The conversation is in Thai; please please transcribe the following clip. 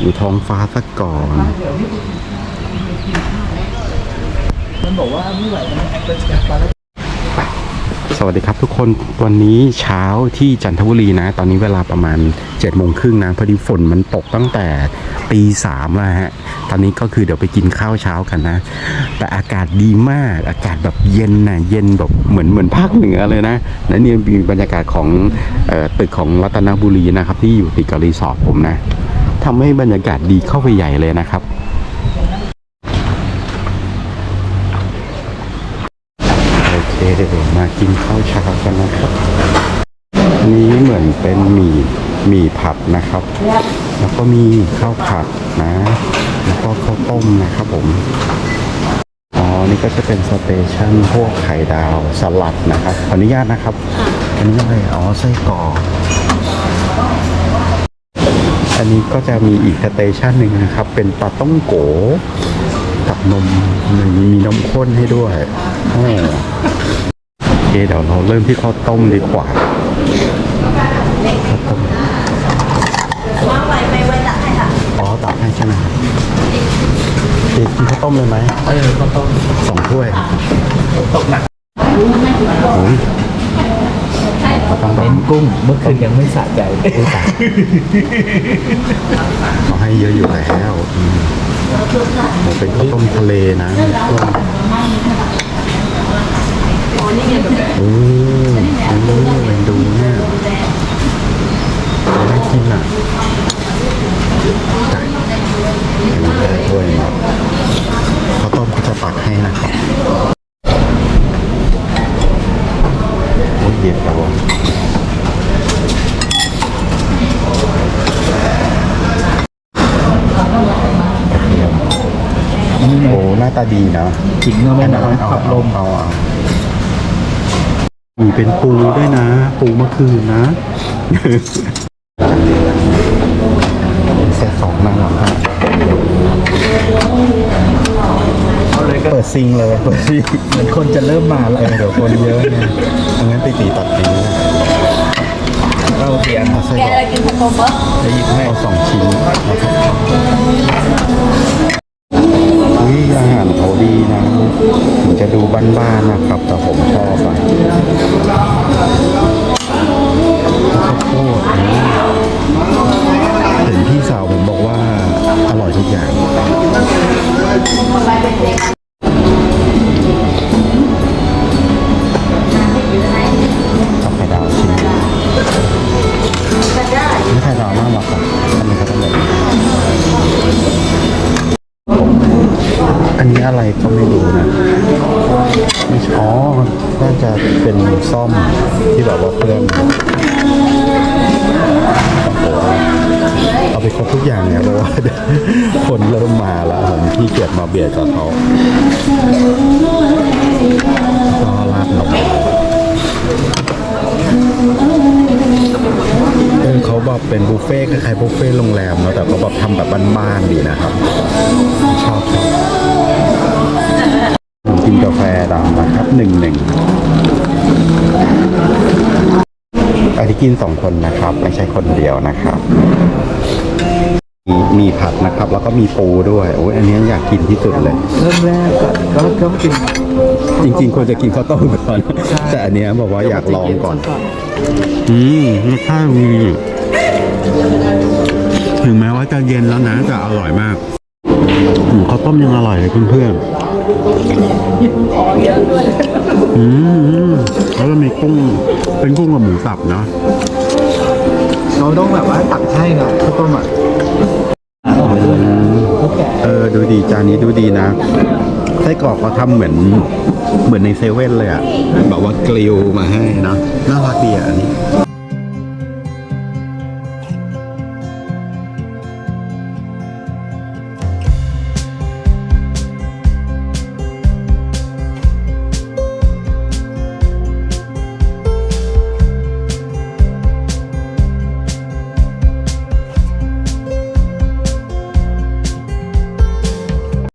อยู่ท้องฟ้าสักก่อน มันบอกว่าไม่ไหวมันจะกลับมาแล้ว สวัสดีครับทุกคนวันนี้เช้าที่จันทบุรีนะ ตอนนี้เวลาประมาณ7จ็ดโมงครึ่งนะพอดีฝนมันตกตั้งแต่ตีสามแล้วฮะ ตอนนี้ก็คือเดี๋ยวไปกินข้าวเช้ากันนะ แต่อากาศดีมากอากาศแบบเย็นนะเย็นแบบเหมือนเหมือนภาคเหนือเลยนะและนี่มีบรรยากาศของออตึกของรัตนบุรีนะครับ ที่อยู่ติดกับรีสอร์ทผมนะทำให้บรรยากาศดีเข้าไปใหญ่เลยนะครับ เคเดี๋ยวมากินข้าวเช้ากันนะครับอันนี้เหมือนเป็นหมี่หมี่ผัดนะครับ แล้วก็มีข้าวผัดนะ แล้วก็ข้าวต้มนะครับผมอ๋อนี่ก็จะเป็นสเตชันพวกไข่ดาวสลัดนะครับขออนุญาตนะครับอันนี้อะไรอ๋อไส้กรอกอันนี้ก็จะมีอีกสเตชันหนึ่งนะครับ เป็นปลาต้องโกกับนมมีนมข้นให้ด้วยอ้อโอ เคเดี๋ยวเราเริ่มที่ข้าวต้มดีกว่าข้าวต้มว่าไว้ไม่ไว้ตักให้ค่ะอ๋อตักให้ใช่ไหมครับเด็กกินข้าวต้มเลยไหมเออก็ต้องสองถ้วยตกหนักโอ้ยเราต้องแบเป็บนกุ้งเมื่อคืนยังไม่สะใจเขาให้เยอะอยู่แล้วอืมโอ้เป็นข้าวต้มทะเลนะโอ้โอ้เมนดูเนี่ยน่ากินอะอันนี้ได้ด้วยนะข้าวต้มเขาจะตักให้นะครับโอ้ยเย็นครับผมนี่ไงโอ้หน้าตาดีนะขิงเราไม่เอานานเอาขับลมเอาเอามี เป็นปูด้วยนะ ปูเมื่อคืนนะเซตสองนั่งหลังครับเอาเลยก็เปิดซิงเลยเปิดซิงเหมือนคนจะเริ่มมาแล้วเออเดี๋ยวคนเยอะไงงั้นตีตีตัดทิ้งนะเราเสียงเอาไส้แกกรอกอะไรกินผัดโตมะจะหยิบให้เอาสองชิ้นนะครับอุ้ยอาหารเขาดีนะมันจะดู บ้านๆนะครับ แต่ผมชอบอะข้าวโพดนะเห็นพี่สาวผมบอกว่าอร่อยทุกอย่างกับไข่ดาวชิ้นนี้ไม่ไข่ดาวน่ารักอะทำไมเขาต้องแบบนี้อันนี้อะไรก็ไม่รู้นะ อ๋อ น่าจะเป็นซ่อมที่แบบว่าเพื่อนเอาไปครบทุกอย่างเนี่ยเพราะว่าคนเริ่มมาแล้วผมที่เกียจมาเบียดกับเขาก็ราดนมเออเขาแบบเป็นบุฟเฟ่คล้ายๆบุฟเฟ่โรงแรมเนาะแต่เขาแบบทำแบบบ้านๆดีนะครับ ชอบชอบ กินกาแฟดำนะครับหนึ่งหนึ่งอันนี้กินสองคนนะครับ ไม่ใช่คนเดียวนะครับ มีมีผัดนะครับ แล้วก็มีปูด้วยโอ้ยอันนี้อยากกินที่สุดเลย เริ่มแรกก่อนก็ก็กินจริงๆควรจะกินข้าวต้มก่อน แต่อันเนี้ยบอกว่าอยากลองก่อน อืมรสชาติดีถึงแม้ว่าจะเย็นแล้วนะแต่อร่อยมากอืมข้าวต้มยังอร่อยเลยเพื่อนๆ อืมแล้วก็มีกุ้ง เป็นกุ้งกับหมูสับเนาะเราต้องแบบว่าตักให้หน่อยข้าวต้มอะโอเคเออดูดีจานนี้ดูดีนะไส้กรอกเขาทำเหมือนเหมือนในเซเว่นเลยอะแบบว่ากริลมาให้เนาะน่ารักดีอะอันนี้